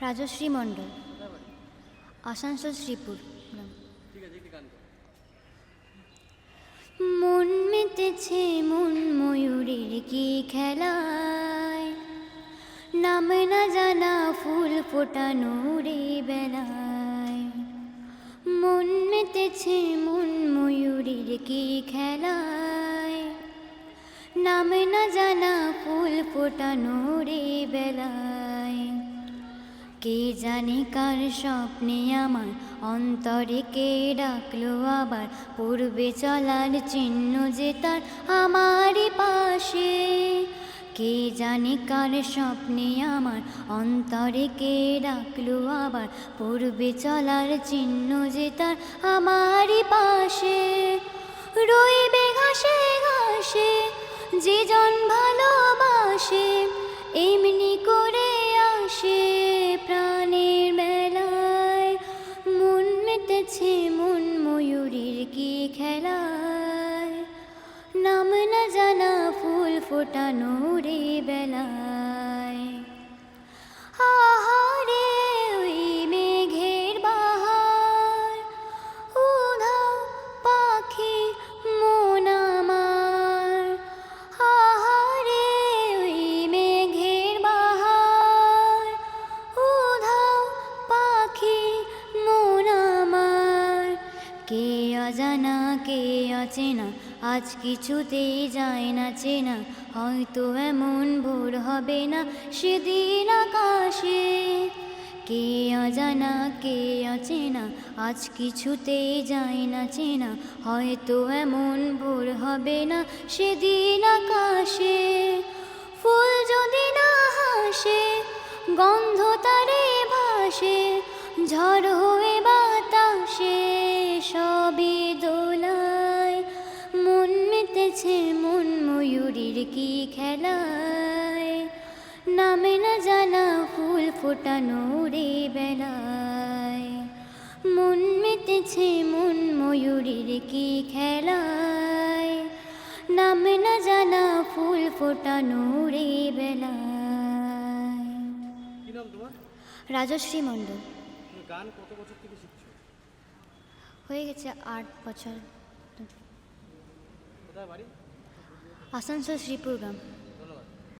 রাজশ্রী মণ্ডল। আসানসোল, শ্রীপুর। মন মেতেছে মন ময়ূরের কি খেলায়? নাম না জানা ফুল ফোটানো রে বেলায়। মন মেতেছে মন ময়ূরের কি খেলায়? নাম না জানা ফুল ফোটানো রে বেলায়। কে জানে কার স্বপ্নে আমার অন্তরে কে ডাকলো আবার? পূর্বে চলার চিহ্ন যে তার আমারই পাশে। কে জানে কার স্বপ্নে আমার অন্তরে কে ডাকলো আবার? পূর্বে চলার চিহ্ন যে তার আমারই পাশে। রইবে ঘাসে ঘাসে, যে জন ভালোবাসে। ফোটানো রে বেলায়। অজানা কে অচেনা, আজ কিছুতেই যায় না চেনা। হয়তো এমন ভোর হবে না সেদিন আকাশে। কে অজানা, কে অচেনা, আজ কিছুতেই যায় না চেনা। হয়তো এমন ভোর হবে না সেদিন আকাশে। ফুল যদি না হাসে, গন্ধ তারে ভাসে, ঝড় হয়ে বাতাসে কি খেলায়? নামে না জানা ফুল ফোটানো রে বেলায়। মন মেতেছে মন ময়ূরীর কি খেলায়? নামে না জানা ফুল ফোটানো রে বেলায়। রাজশ্রী মণ্ডল। গান কত বছর থেকে শিখছো? হয়ে গেছে আট বছর। কোথায় বাড়ি? আসানসোল শ্রীপুর গ্রাম